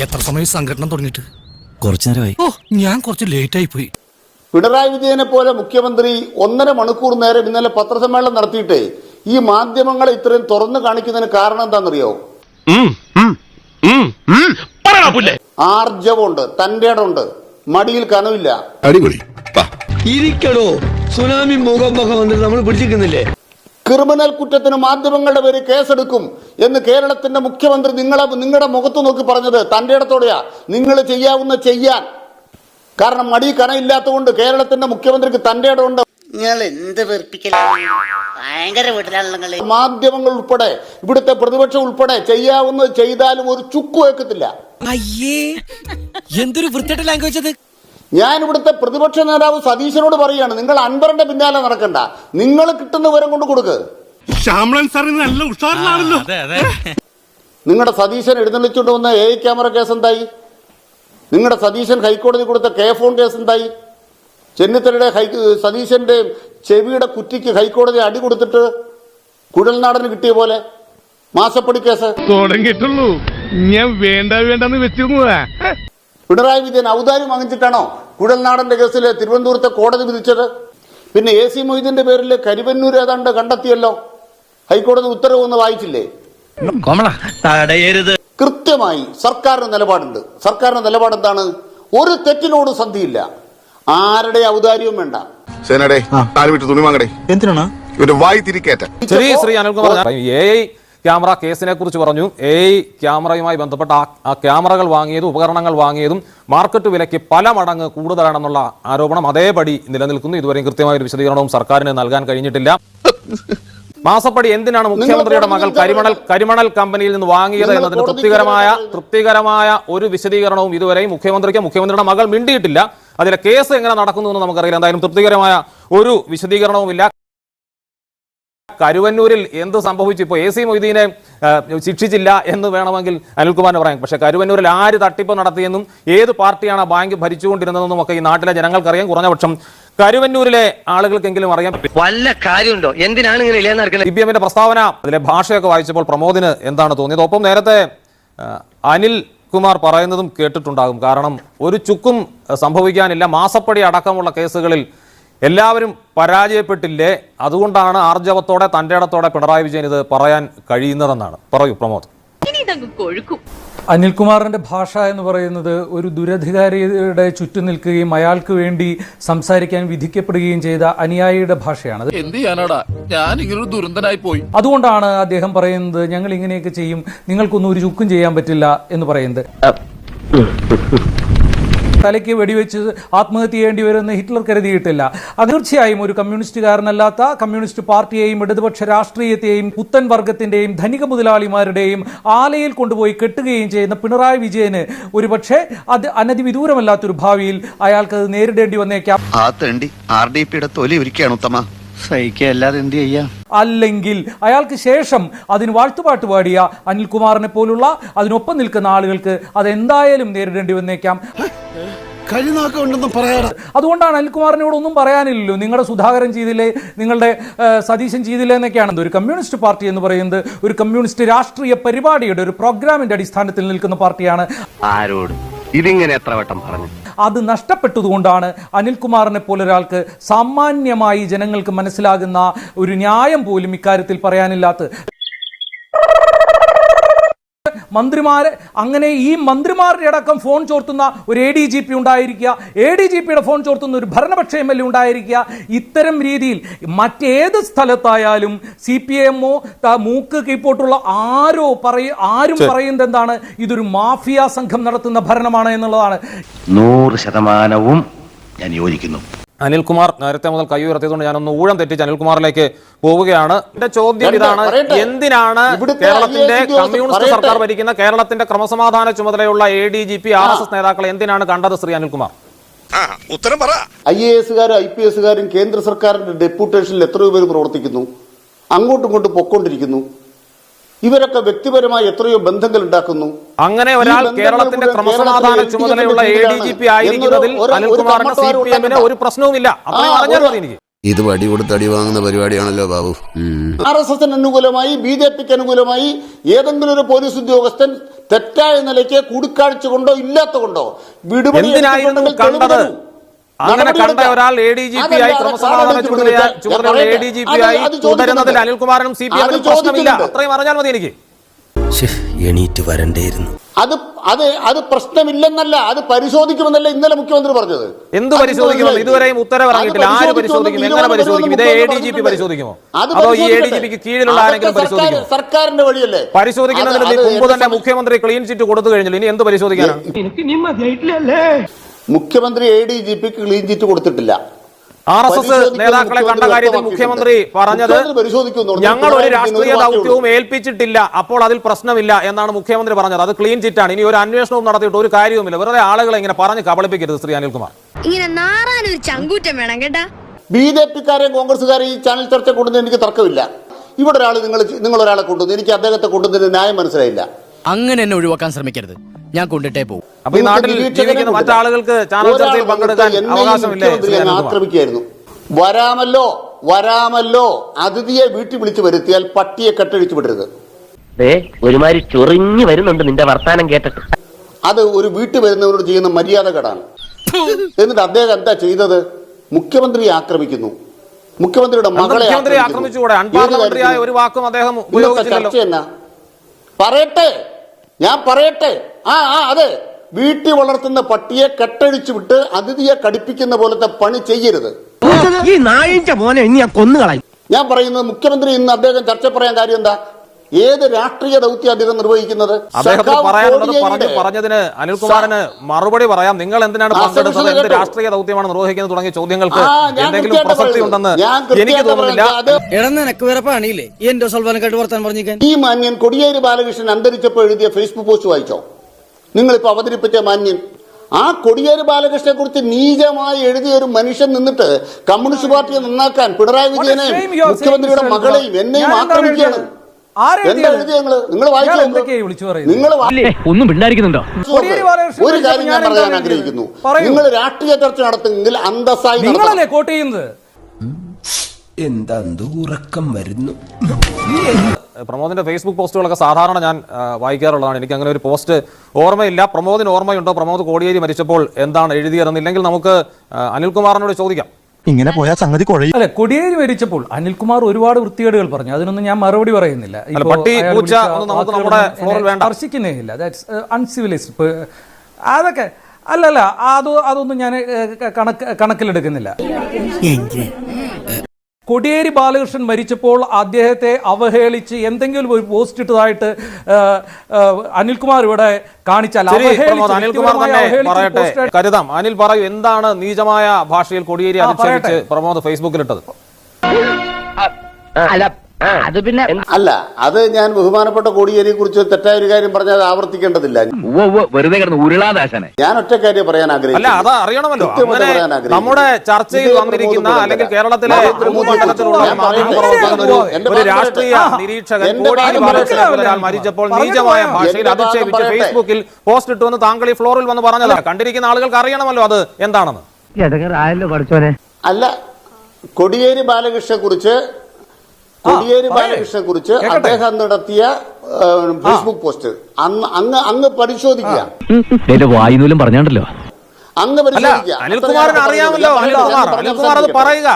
എത്ര സമയം സംഘടന തുടങ്ങിയിട്ട്? കുറച്ചു നേരമായി. ഓ ഞാൻ കുറച്ച് ലേറ്റ് ആയി പോയി. പിണറായി വിജയനെ പോലെ മുഖ്യമന്ത്രി ഒന്നര മണിക്കൂർ നേരം ഇന്നലെ പത്രസമ്മേളനം നടത്തിയിട്ട് ഈ മാധ്യമങ്ങളെ ഇത്രയും തുറന്നു കാണിക്കുന്നതിന് കാരണം എന്താണെന്നറിയോ? ആർജവുണ്ട് തന്റെ ഇടമുണ്ട്. മടിയിൽ കനവില്ല. അടിപൊളി. ഇരിക്കണോ സുനാമി മുഖം മുഖം വന്നിട്ട് നമ്മൾ പിടിച്ചിരിക്കുന്നില്ലേ? ക്രിമിനൽ കുറ്റത്തിന് മാധ്യമങ്ങളുടെ പേര് കേസെടുക്കും എന്ന് കേരളത്തിന്റെ മുഖ്യമന്ത്രി നിങ്ങളെ നിങ്ങളുടെ മുഖത്ത് നോക്കി പറഞ്ഞത് തന്റെ ഇടത്തോടെയാ. നിങ്ങൾ ചെയ്യാവുന്ന ചെയ്യാൻ. കാരണം മടി കനയില്ലാത്തതുകൊണ്ട് കേരളത്തിന്റെ മുഖ്യമന്ത്രിക്ക് തന്റെ ഇടമുണ്ട്. നിങ്ങൾ എന്ത് ഭയങ്കര മാധ്യമങ്ങൾ ഉൾപ്പെടെ ഇവിടുത്തെ പ്രതിപക്ഷം ഉൾപ്പെടെ ചെയ്യാവുന്നത് ചെയ്താലും ഒരു ചുക്കു വെക്കത്തില്ല. അയ്യേ എന്തൊരു വൃത്തിയുടെ ലാംഗ്വേജ് അത്? ഞാൻ ഇവിടുത്തെ പ്രതിപക്ഷ നേതാവ് സതീശനോട് പറയാണ് നിങ്ങൾ അൻപറിന്റെ പിന്നാലെ നടക്കണ്ട. നിങ്ങൾ കിട്ടുന്ന വിവരം കൊണ്ട് കൊടുക്ക്. നിങ്ങളുടെ സതീശൻ എഴുന്നള്ളിച്ചുകൊണ്ട് വന്ന എ ക്യാമറ കേസ് എന്തായി നിങ്ങളുടെ സതീശൻ ഹൈക്കോടതി കൊടുത്ത കെ ഫോൺ കേസ് എന്തായി ചെന്നിത്തലയുടെ ഹൈ സതീശന്റെ ചെവിയുടെ കുറ്റിക്ക് ഹൈക്കോടതി അടി കൊടുത്തിട്ട് കുഴൽനാടന് കിട്ടിയ പോലെ. മാസപ്പടി കേസ്. തുടങ്ങിയിട്ടുള്ളൂ ഞാൻ വേണ്ട വേണ്ടെന്ന് വെച്ചിരുന്നതാ. പിണറായി വിജയൻ ഔദാര്യം വാങ്ങിച്ചിട്ടാണോ കുഴൽനാടന്റെ കേസിൽ തിരുവനന്തപുരത്തെ കോടതി വിധിച്ചത്? പിന്നെ എ സി മൊയ്തീന്റെ പേരിൽ കരിവന്നൂർ ഏതാണ്ട് കണ്ടെത്തിയല്ലോ? ഹൈക്കോടതി ഉത്തരവ് ഒന്ന് വായിച്ചില്ലേ തടയരുത്. കൃത്യമായി സർക്കാരിന് നിലപാടുണ്ട്. സർക്കാരിന്റെ നിലപാട് എന്താണ്? ഒരു തെറ്റിനോട് സന്ധിയില്ല. ആരുടെ ഔദാര്യവും വേണ്ട. സേനടെ നാല് തുണി വാങ്ങടേ. എന്തിനാണ്? ഒരു വായി തിരിക്കേറ്റ. ശരി ശ്രീ അനിൽകുമാർ എ ക്യാമറ കേസിനെ കുറിച്ച് പറഞ്ഞു. എ ഐ ക്യാമറയുമായി ബന്ധപ്പെട്ട ആ- ക്യാമറകൾ വാങ്ങിയതും ഉപകരണങ്ങൾ വാങ്ങിയതും മാർക്കറ്റ് വിലയ്ക്ക് പല മടങ്ങ് കൂടുതലാണെന്നുള്ള ആരോപണം അതേപടി നിലനിൽക്കുന്നു. ഇതുവരെയും കൃത്യമായ ഒരു വിശദീകരണവും സർക്കാരിന് നൽകാൻ കഴിഞ്ഞിട്ടില്ല. മാസപ്പടി എന്തിനാണ് മുഖ്യമന്ത്രിയുടെ മകൾ കരിമണൽ കരിമണൽ കമ്പനിയിൽ നിന്ന് വാങ്ങിയത് എന്നതിന് തൃപ്തികരമായ തൃപ്തികരമായ ഒരു വിശദീകരണവും ഇതുവരെയും മുഖ്യമന്ത്രിക്ക് മുഖ്യമന്ത്രിയുടെ മകൾ മിണ്ടിയിട്ടില്ല. അതിലെ കേസ് എങ്ങനെ നടക്കുന്നു എന്ന് നമുക്കറിയില്ല. എന്തായാലും തൃപ്തികരമായ ഒരു വിശദീകരണവുമില്ല. കരുവന്നൂരിൽ എന്ത് സംഭവിച്ചു? ഇപ്പോൾ എ സി മൊയ്തീനെ ശിക്ഷിച്ചില്ല എന്ന് വേണമെങ്കിൽ അനിൽകുമാറിന് പറയാം. പക്ഷേ കരുവന്നൂരിൽ ആര് തട്ടിപ്പ് നടത്തിയെന്നും ഏത് പാർട്ടിയാണ് ബാങ്ക് ഭരിച്ചുകൊണ്ടിരുന്നതെന്നും ഒക്കെ ഈ നാട്ടിലെ ജനങ്ങൾക്കറിയാം കുറഞ്ഞ പക്ഷം കരുവന്നൂരിലെ ആളുകൾക്കെങ്കിലും അറിയാം. വല്ല കാര്യമുണ്ടോ? എന്തിനാണ് ഇങ്ങനെ സി പി എമ്മിന്റെ പ്രസ്താവന അതിലെ ഭാഷയൊക്കെ വായിച്ചപ്പോൾ പ്രമോദിന് എന്താണ് തോന്നിയത്? ഒപ്പം നേരത്തെ അനിൽ കുമാർ പറയുന്നതും കേട്ടിട്ടുണ്ടാകും. കാരണം ഒരു ചുക്കും സംഭവിക്കാനില്ല. മാസപ്പടി അടക്കമുള്ള കേസുകളിൽ എല്ലാവരും പരാജയപ്പെട്ടില്ലേ? അതുകൊണ്ടാണ് ആർജവത്തോടെ തന്റെ ഇടത്തോടെ പിണറായി വിജയൻ ഇത് പറയാൻ കഴിയുന്നതെന്നാണ്. പറയൂ പ്രമോദ്. അനിൽകുമാറിന്റെ ഭാഷ എന്ന് പറയുന്നത് ഒരു ദുരധികാരിയുടെ ചുറ്റും നിൽക്കുകയും അയാൾക്ക് വേണ്ടി സംസാരിക്കാൻ വിധിക്കപ്പെടുകയും ചെയ്ത അനുയായിയുടെ ഭാഷയാണ് അത് എന്ത് ചെയ്യാനാടാ? ഞാൻ ഇങ്ങനൊരു ദുരന്തനായി പോയി. അതുകൊണ്ടാണ് അദ്ദേഹം പറയുന്നത് ഞങ്ങൾ ഇങ്ങനെയൊക്കെ ചെയ്യും. നിങ്ങൾക്കൊന്നും ഒരു ചുക്കും ചെയ്യാൻ പറ്റില്ല എന്ന് പറയുന്നത്. തലയ്ക്ക് വെടിവെച്ച് ആത്മഹത്യ ചെയ്യേണ്ടി വരുമെന്ന് ഹിറ്റ്ലർ കരുതിയിട്ടില്ല. അത് തീർച്ചയായും ഒരു കമ്മ്യൂണിസ്റ്റുകാരനല്ലാത്ത കമ്മ്യൂണിസ്റ്റ് പാർട്ടിയെയും ഇടതുപക്ഷ രാഷ്ട്രീയത്തെയും പുത്തൻ വർഗത്തിന്റെയും ധനിക മുതലാളിമാരുടെയും ആലയിൽ കൊണ്ടുപോയി കെട്ടുകയും ചെയ്യുന്ന പിണറായി വിജയന് ഒരുപക്ഷെ അത് അനതിവിദൂരമല്ലാത്തൊരു ഭാവിയിൽ അയാൾക്ക് അത് നേരിടേണ്ടി വന്നേക്കാം. ആ തേണ്ടി ആർ ഡി പിയുടെ തൊലി ഒരുക്കുകയാണ് ഉത്തമ. സഹിക്കല്ലാതെ എന്ത് ചെയ്യാ? അല്ലെങ്കിൽ അയാൾക്ക് ശേഷം അതിന് വാഴ്ത്തുപാട്ട് പാടിയ അനിൽകുമാറിനെ പോലുള്ള അതിനൊപ്പം നിൽക്കുന്ന ആളുകൾക്ക് അതെന്തായാലും നേരിടേണ്ടി വന്നേക്കാം. അതുകൊണ്ടാണ് അനിൽകുമാറിനോട് ഒന്നും പറയാനില്ലല്ലോ. നിങ്ങളുടെ സുധാകരൻ ചെയ്തില്ലേ നിങ്ങളുടെ സതീശൻ ചെയ്തില്ലേ എന്നൊക്കെയാണ്. ഒരു കമ്മ്യൂണിസ്റ്റ് പാർട്ടി എന്ന് പറയുന്നത് ഒരു കമ്മ്യൂണിസ്റ്റ് രാഷ്ട്രീയ പരിപാടിയുടെ ഒരു പ്രോഗ്രാമിന്റെ അടിസ്ഥാനത്തിൽ നിൽക്കുന്ന പാർട്ടിയാണ്. ആരോട്? ഇതിങ്ങനെ എത്ര വട്ടം പറഞ്ഞു? അത് നഷ്ടപ്പെട്ടതുകൊണ്ടാണ് അനിൽകുമാറിനെ പോലെ ഒരാൾക്ക് സാമാന്യമായി ജനങ്ങൾക്ക് മനസ്സിലാകുന്ന ഒരു ന്യായം പോലും ഇക്കാര്യത്തിൽ പറയാനില്ലാത്ത മന്ത്രിമാരെ അങ്ങനെ ഈ മന്ത്രിമാരുടെ അടക്കം ഫോൺ ചോർത്തുന്ന ഒരു എ ഡി ജി പി ഉണ്ടായിരിക്കുക എ ഡി ജി പിയുടെ ഫോൺ ചോർത്തുന്ന ഒരു ഭരണപക്ഷ എം എൽ എ ഉണ്ടായിരിക്കുക ഇത്തരം രീതിയിൽ മറ്റേത് സ്ഥലത്തായാലും സി പി എമ്മോ മൂക്ക് കീപ്പോട്ടുള്ള ആരോ പറയ ആരും പറയുന്നത് എന്താണ് ഇതൊരു മാഫിയ സംഘം നടത്തുന്ന ഭരണമാണ് എന്നുള്ളതാണ്. നൂറ് ശതമാനവും ഞാൻ യോജിക്കുന്നു. അനിൽകുമാർ നേരത്തെ മുതൽ കൈ ഉയർത്തിയതുകൊണ്ട് ഞാനൊന്ന് ഊഴം തെറ്റിച്ച് അനിൽകുമാറിലേക്ക് പോവുകയാണ്. എന്റെ ചോദ്യം ഇതാണ്. എന്തിനാണ് കേരളത്തിന്റെ കമ്മ്യൂണിസ്റ്റ് സർക്കാർ ഭരിക്കുന്ന കേരളത്തിന്റെ ക്രമസമാധാന ചുമതലയുള്ള A D G P R S S നേതാക്കളെ എന്തിനാണ് കണ്ടത് ശ്രീ അനിൽകുമാർ? ഉത്തരം പറ. ഐ എ എസുകാരും ഐ പി എസുകാരും കേന്ദ്ര സർക്കാരിന്റെ ഡെപ്യൂട്ടേഷനിൽ എത്രയോ പേര് പ്രവർത്തിക്കുന്നു. അങ്ങോട്ടും ഇങ്ങോട്ടും പൊക്കൊണ്ടിരിക്കുന്നു ഇവരൊക്കെ വ്യക്തിപരമായി എത്രയോ ബന്ധങ്ങൾ ഉണ്ടാക്കുന്നു. അങ്ങനെ ഒരാൾ കേരളത്തിന്റെ ക്രമസമാധാന ചുമതലയുള്ള എ ഡി ജി പി ആയിരിക്കുന്നതിൽ അനിൽകുമാറിന് സി പി എമ്മിന് ഒരു പ്രശ്നവുമില്ല. അത്രയും അറിഞ്ഞാൽ മതി എനിക്ക്. ഇത് വടി കൊടുത്ത് അടി വാങ്ങുന്ന പരിപാടിയാണല്ലോ ബാബു. ആർ എസ് എസിന് അനുകൂലമായി ബി ജെ പിക്ക് അനുകൂലമായി ഏതെങ്കിലും ഒരു പോലീസ് ഉദ്യോഗസ്ഥൻ തെറ്റായ നിലയ്ക്ക് കൂടിക്കാഴ്ച കൊണ്ടോ ഇല്ലാത്ത കൊണ്ടോ വിടുപടി കണ്ടത്? അങ്ങനെ കണ്ട ഒരാൾ എ ഡി ജി പി ആയി ക്രമസമാധാന ചുമതലയായി ചുമതലയുള്ള എ ഡി ജി പി ആയി തുടരുന്നതിൽ. അനിൽകുമാറിനും സി പി എമ്മിനും പ്രശ്നമില്ല. അത്രയും അറിഞ്ഞാൽ മതി എനിക്ക്. എണീറ്റ് വരണ്ടേയിരുന്നു. അത് അത് അത് പ്രശ്നമില്ലെന്നല്ല അത് പരിശോധിക്കുമെന്നല്ല ഇന്നലെ മുഖ്യമന്ത്രി പറഞ്ഞത്. എന്ത് പരിശോധിക്കണം ഇതുവരെയും ഉത്തരവ് ഇറങ്ങിയിട്ടില്ല. ആര് പരിശോധിക്കും എങ്ങനെ തീരുമാനം പരിശോധിക്കും? ഇതേ എ വരുമെന്ന് ഡി ജി പി പരിശോധിക്കുമോ? അതോ ഈ എ ഡി ജി പിക്ക് കീഴിലുള്ള ആരെങ്കിലും സർക്കാർ- സർക്കാരിന്റെ വഴിയല്ലേ. പരിശോധിക്കുന്നതിന് മുമ്പ് തന്നെ മുഖ്യമന്ത്രി ക്ലീൻ ചിറ്റ് കൊടുത്തു കഴിഞ്ഞു ഇനി എന്ത് പരിശോധിക്കാനാണ്? മുഖ്യമന്ത്രി എ ഡി ജി പിക്ക് ക്ലീൻ ചിറ്റ് കൊടുത്തിട്ടില്ല. ആർ എസ് എസ് നേതാക്കളെ കണ്ട കാര്യത്തിൽ മുഖ്യമന്ത്രി പറഞ്ഞത് പറഞ്ഞു. ഞങ്ങൾ ഒരു രാഷ്ട്രീയ ദൗത്യവും. ഏൽപ്പിച്ചിട്ടില്ല അപ്പോൾ അതിൽ പ്രശ്നമില്ല എന്നാണ് മുഖ്യമന്ത്രി പറഞ്ഞത്. അത് ക്ലീൻ ചിറ്റാണ് ഇനി ഒരു അന്വേഷണവും നടത്തിയിട്ട് ഒരു കാര്യവുമില്ല. വെറുതെ ആളുകളെ ഇങ്ങനെ പറഞ്ഞ് കബളിപ്പിക്കരുത് ശ്രീ അനിൽകുമാർ. ഇങ്ങനെ നാറാനൊരു ചങ്കൂറ്റം വേണം കേട്ടാ. ബി ജെ പിക്കാരെയും കോൺഗ്രസ്സുകാരെയും ഈ ചാനൽ ചർച്ച കൊണ്ടുവന്ന് എനിക്ക് തർക്കമില്ല. ഇവിടെ ഒരാൾ നിങ്ങൾ നിങ്ങൾ ഒരാളെ കൊണ്ടുവന്നു. എനിക്ക് അദ്ദേഹത്തെ കൊണ്ടുവന്നതിന് ന്യായം മനസ്സിലായില്ല. അങ്ങനെ എന്നെ ഒഴിവാക്കാൻ ശ്രമിക്കരുത്. ഞാൻ കൊണ്ടിട്ടേ പോകും അപ്പൊ ഈ നിങ്ങൾക്ക് നാട്ടിൽ നിരീക്ഷകനെ ജീവിക്കുന്ന മറ്റാളുകൾക്ക് ചാനൽ ചർച്ചയിൽ പങ്കെടുക്കാൻ അവകാശമില്ലേ വരാമല്ലോ വരാമല്ലോ. അതിഥിയെ വീട്ടിൽ വിളിച്ചു വരുത്തിയാൽ പട്ടിയെ കെട്ടഴിച്ചു വിടരുത്. ഒരുമാതിരി ചൊറിഞ്ഞു വരുന്നുണ്ട് നിന്റെ വർത്താനം കേട്ടിട്ട്. അത് ഒരു വീട്ടിൽ വരുന്നവരോട് ചെയ്യുന്ന മര്യാദ കേടാണ്. എന്നിട്ട് അദ്ദേഹം എന്താ ചെയ്തത്? മുഖ്യമന്ത്രി ആക്രമിക്കുന്നു. മുഖ്യമന്ത്രിയുടെ മകളെ ഒരു വാക്കും അദ്ദേഹം ചർച്ച എന്നാ? പറയട്ടെ. ഞാൻ പറയട്ടെ. ആ ആ അതെ. വീട്ടിൽ വളർത്തുന്ന പട്ടിയെ കെട്ടഴിച്ചു വിട്ട് അതിഥിയെ കടിപ്പിക്കുന്ന പോലത്തെ പണി ചെയ്യരുത്. ഈ നായിന്റെ മോനെ ഇനി ഞാൻ കൊന്നുകളയും ഞാൻ പറയുന്നത് മുഖ്യമന്ത്രി ഇന്ന് അദ്ദേഹം ചർച്ച പറയാൻ കാര്യം എന്താ? ഏത് രാഷ്ട്രീയ ദൗത്യം അദ്ദേഹം നിർവഹിക്കുന്നത്? പറഞ്ഞതിന് അനിൽകുമാറിന് മറുപടി പറയാം. നിങ്ങൾ എന്തിനാണ് പങ്കെടുത്തത്? എന്ത് രാഷ്ട്രീയ ദൗത്യമാണ് നിർവഹിക്കുന്നത് തുടങ്ങിയ ചോദ്യങ്ങൾക്ക് എന്തെങ്കിലും പ്രസക്തി ഉണ്ടെന്ന് എനിക്ക് തോന്നുന്നില്ല. ഈ മാന്യൻ കൊടിയേരി ബാലകൃഷ്ണൻ അന്തരിച്ചപ്പോൾ എഴുതിയ ഫേസ്ബുക്ക് പോസ്റ്റ് വായിച്ചോ? നിങ്ങളിപ്പോ അവതരിപ്പിച്ച മാന്യൻ ആ കൊടിയേരി ബാലകൃഷ്ണനെ കുറിച്ച് നീചമായി എഴുതിയ ഒരു മനുഷ്യൻ നിന്നിട്ട് കമ്മ്യൂണിസ്റ്റ് പാർട്ടിയെ നന്നാക്കാൻ പിണറായി വിജയനെയും മുഖ്യമന്ത്രിയുടെ. മകളെയും എന്നെയും ആക്രമിക്കുകയാണ്. ഒന്നും പിണ്ടായിരിക്കുന്നുണ്ടോ ഒരു കാര്യം ഞാൻ പറയാൻ ആഗ്രഹിക്കുന്നു. നിങ്ങൾ രാഷ്ട്രീയ ചർച്ച നടത്തുന്നെങ്കിൽ അന്തസ്സായി. നിങ്ങളല്ലേ കോട്ട് ചെയ്യുന്നത്? എന്താ ഉറക്കം വരുന്നു. പ്രമോദിന്റെ ഫേസ്ബുക്ക് പോസ്റ്റുകളൊക്കെ സാധാരണ ഞാൻ വായിക്കാറുള്ളതാണ്. എനിക്ക് അങ്ങനെ ഒരു പോസ്റ്റ് ഓർമ്മയില്ല. പ്രമോദിന് ഓർമ്മയുണ്ടോ? പ്രമോദ് കോടിയേരി മരിച്ചപ്പോൾ എന്താണ് എഴുതിയതെന്നില്ലെങ്കിൽ നമുക്ക് അനിൽകുമാറിനോട് ചോദിക്കാം. ഇങ്ങനെ പോയാൽ സംഗതി കുഴയും. അല്ലെ കൊടിയേരി മരിച്ചപ്പോൾ അനിൽകുമാർ ഒരുപാട് വൃത്തികേടുകൾ പറഞ്ഞു. അതിനൊന്നും ഞാൻ മറുപടി പറയുന്നില്ല. അല്ല, ഇപ്പോ പട്ടി, അയാൾ പൂച്ച നമുക്ക് നമ്മുടെ എന്നെ വേണ്ട. സ്പർശിക്കുന്നേ ഇല്ല ദാറ്റ്സ് അൺസിവിലൈസ്ഡ് അതൊക്കെ അല്ലല്ല അത് അതൊന്നും ഞാൻ കണക്ക് കണക്കിലെടുക്കുന്നില്ല. കൊടിയേരി ബാലകൃഷ്ണൻ മരിച്ചപ്പോൾ അദ്ദേഹത്തെ അവഹേളിച്ച് എന്തെങ്കിലും ഒരു പോസ്റ്റ് ഇട്ടതായിട്ട് അനിൽകുമാർ ഇവിടെ കാണിച്ചാൽ അവഹേളിച്ച്, അനിൽകുമാർ തന്നെ പറയട്ടെ. കരുതാം. അനിൽ പറയൂ എന്താണ് നീചമായ ഭാഷയിൽ കൊടിയേരി അധിക്ഷേപിച്ച്. പ്രമോദ് ഫേസ്ബുക്കിലിട്ടത് അല്ല അത് പിന്നെ അല്ല അത് ഞാൻ ബഹുമാനപ്പെട്ട കോടിയേരിയെ കുറിച്ച് തെറ്റായ ഒരു കാര്യം പറഞ്ഞാൽ ആവർത്തിക്കേണ്ടതില്ല. വെറുതെ കിടന്ന് ഉരുളാദാശനെ. ഞാൻ ഒറ്റ കാര്യം പറയാൻ അല്ല ആഗ്രഹിക്കുന്നു അത് അറിയണമല്ലോ. അങ്ങനെ നമ്മുടെ ചർച്ചയിൽ വന്നിരിക്കുന്ന അല്ലെങ്കിൽ കേരളത്തിലെ നരേന്ദ്രമോദി ഭൂമണ്ഡലത്തിലുള്ള ഒരു രാഷ്ട്രീയ. നിരീക്ഷകൻ കോടിയേരി ബാലകൃഷ്ണൻ ഒരാൾ മരിച്ചപ്പോൾ നീചമായ ഭാഷയിൽ അധിക്ഷേപിച്ച് ഫേസ്ബുക്കിൽ പോസ്റ്റ് ഇട്ടുവെന്ന് താങ്കൾ ഈ ഫ്ലോറിൽ വന്ന് പറഞ്ഞതാണ് കണ്ടിരിക്കുന്ന ആളുകൾക്ക് അറിയണമല്ലോ അത് എന്താണെന്ന്. ആയല്ലോ പഠിച്ചോനെ അല്ല കൊടിയേരി ബാലകൃഷ്ണനെ കുറിച്ച് കൊടിയേരി ബാലകൃഷ്ണനെ കുറിച്ച് അദ്ദേഹം നടത്തിയ ഫേസ്ബുക്ക് പോസ്റ്റ്. അന്ന് അങ്ങ് അങ്ങ് പരിശോധിക്കുക. എന്റെ വായുനൂലും പറഞ്ഞാണ്ടല്ലോ. അങ്ങ് അനിൽകുമാറിന് അറിയാമല്ലോ അനിൽകുമാർ അനിൽകുമാർ അത് പറയുക?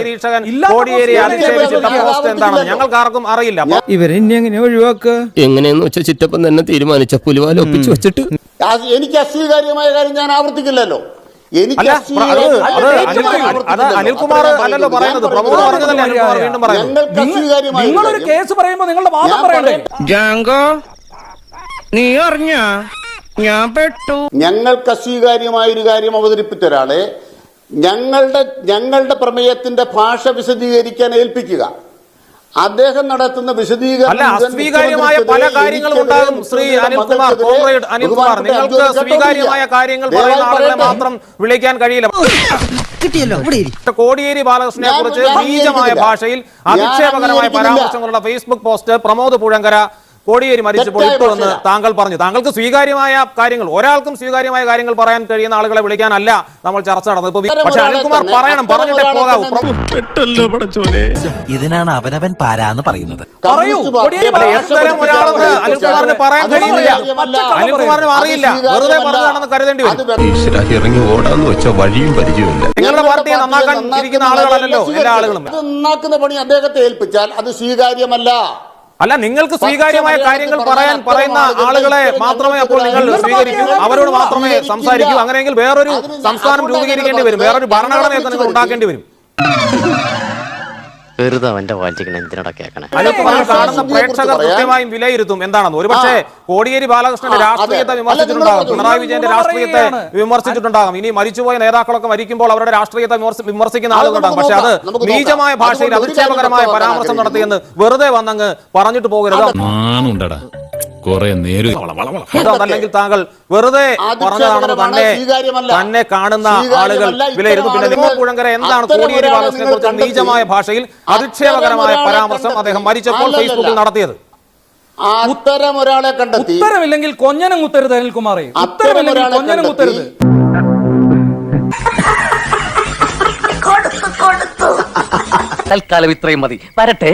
നിരീക്ഷകൻ. കോടിയേരി പോസ്റ്റ് അധിക്ഷേപിച്ചിട്ട ഞാൻ പോസ്റ്റ് എന്താണെന്ന് ഞങ്ങൾക്ക് ആർക്കും അറിയില്ല. അപ്പൊ ഇവരെ ഇനി എങ്ങനെ ഒഴിവാക്കുക? എങ്ങനെയെന്ന് വെച്ചാൽ ചിറ്റപ്പൻ തന്നെ തീരുമാനിച്ച പുലിവാല ഒപ്പിച്ചു വെച്ചിട്ട്. എനിക്ക് അസ്വീകാര്യമായ കാര്യം ഞാൻ ആവർത്തിക്കില്ലല്ലോ. അനിൽകുമാർ അല്ലല്ലോ പറയുന്നത്. പ്രമോദ് പറഞ്ഞതല്ലേ അനിൽകുമാർ വീണ്ടും പറയുന്നത് ഞങ്ങൾക്ക് അസ്വീകാര്യമായ ഒരു നിങ്ങളൊരു കാര്യം കേസ് പറയുമ്പോൾ നിങ്ങളുടെ വാദം ഞാൻ പറയണ്ടേ? പറയാം. ജാങ്കോ നീ അറിഞ്ഞ? ഞാൻ പെട്ടു. ഞങ്ങൾക്ക് അസ്വീകാര്യമായ ഒരു കാര്യം അവതരിപ്പിച്ച ഒരാളെ ഞങ്ങളുടെ ഞങ്ങളുടെ പ്രമേയത്തിന്റെ ഭാഷ വിശദീകരിക്കാൻ ഏൽപ്പിക്കുക. അദ്ദേഹം നടത്തുന്ന വിശദീകരണം അസ്വീകാര്യമായ പല കാര്യങ്ങളും ഉണ്ടാകും. ശ്രീ മുഖ്യമന്ത്രിയുടെ അനിൽകുമാർ മകൾക്കെതിരെ, കോമ്രേഡ് അനിൽകുമാർ നിങ്ങൾക്ക് സ്വീകാര്യമായ കാര്യങ്ങൾ ദയവായി പറയുന്ന ആളുകളെ മാത്രം വിളിക്കാൻ കഴിയില്ല. കിട്ടിയല്ലോ ഇവിടെ ഇരി. കോടിയേരി ബാലകൃഷ്ണനെ കുറിച്ച് നീചമായ ഭാഷയിൽ അധിക്ഷേപകരമായ പരാമർശങ്ങളുടെ പരാമർശങ്ങളുള്ള ഫേസ്ബുക്ക് പോസ്റ്റ് പ്രമോദ് പുഴങ്കര കോടിയേരി മരിച്ചപ്പോൾ ഇപ്പോൾ ഒന്ന് എന്ന് താങ്കൾ പറഞ്ഞു. താങ്കൾക്ക് സ്വീകാര്യമായ കാര്യങ്ങൾ ഒരാൾക്കും സ്വീകാര്യമായ കാര്യങ്ങൾ പറയാൻ കഴിയുന്ന ആളുകളെ വിളിക്കാനല്ല നമ്മൾ ചർച്ച നടന്നത്. ഇപ്പൊ പക്ഷെ അനിൽകുമാർ പറയണം പറഞ്ഞിട്ട് പോകാവൂ. ഇതിനാണ് അവനവൻ പാരാന്ന് പറയുന്നത്. പറയൂ, ഏതുതരം ഒരാളെന്ന് അനിൽകുമാറിന് പറയാൻ കഴിയുന്നില്ല. അനിൽകുമാറിനും അറിയില്ല. വെറുതെ പറഞ്ഞതാണെന്ന് കരുതേണ്ടി വരും. ഇറങ്ങി ഓടാന്ന് വെച്ച വഴിയും പരിചയമില്ല നിങ്ങളുടെ പാർട്ടിയെ നന്നാക്കാൻ ഇരിക്കുന്ന ആളുകളല്ലല്ലോ എല്ലാ ആളുകളും. നന്നാക്കുന്ന പണി അദ്ദേഹത്തെ ഏൽപ്പിച്ചാൽ അത് സ്വീകാര്യമല്ല. അല്ല നിങ്ങൾക്ക് സ്വീകാര്യമായ കാര്യങ്ങൾ പറയാൻ പറയുന്ന ആളുകളെ മാത്രമേ അപ്പോൾ നിങ്ങൾ സ്വീകരിക്കൂ. അവരോട് മാത്രമേ. സംസാരിക്കൂ. അങ്ങനെയെങ്കിൽ വേറൊരു സംസ്ഥാനം രൂപീകരിക്കേണ്ടി വരും. വേറൊരു ഭരണഘടനയൊക്കെ നിങ്ങൾ ഉണ്ടാക്കേണ്ടി വരും. വെറുതെ അവന്റെ വായിച്ചിങ്ങനെ എന്തിനോടാ കേൾക്കണേ അനിൽകുമാർ കാണുന്ന പ്രേക്ഷകർ കൃത്യമായും വിലയിരുത്തും. എന്താണെന്ന്? ഒരുപക്ഷെ കോടിയേരി ബാലകൃഷ്ണന്റെ. രാഷ്ട്രീയത്തെ വിമർശിച്ചിട്ടുണ്ടാകും. പിണറായി വിജയന്റെ രാഷ്ട്രീയത്തെ വിമർശിച്ചിട്ടുണ്ടാകും. ഇനി മരിച്ചുപോയ നേതാക്കളൊക്കെ മരിക്കുമ്പോൾ അവരുടെ രാഷ്ട്രീയത്തെ വിമർശിക്കുന്ന ആളുകളുണ്ടാകും. പക്ഷെ അത് നീചമായ ഭാഷയിൽ അധിക്ഷേപകരമായ പരാമർശം. നടത്തിയെന്ന് വെറുതെ വന്നങ്ങ് പറഞ്ഞിട്ട് പോകരുത്. കൊറേ നേരം അതല്ലെങ്കിൽ താങ്കൾ വെറുതെ പറഞ്ഞതാണെന്ന് തന്നെ സ്വീകാര്യമല്ല. തന്നെ കാണുന്ന ആളുകൾ. വിലയിരുന്നു പിന്നെ നിമ്മപ്പുഴങ്കര എന്താണ് കോടിയേരി ബാലകൃഷ്ണനെ കുറിച്ച് നീചമായ ഭാഷയിൽ അധിക്ഷേപകരമായ പരാമർശം അദ്ദേഹം മരിച്ചപ്പോൾ ഫേസ്ബുക്കിൽ നടത്തിയത്. ഉത്തരം ഒരാളെ കണ്ടെത്തി. ഉത്തരമില്ലെങ്കിൽ കൊഞ്ഞനം കുത്തരുത് അനിൽകുമാറെ. ഉത്തരമില്ലെങ്കിൽ കൊഞ്ഞനം കുത്തരുത്. തൽക്കാലം ഇത്രയും മതി. വരട്ടെ.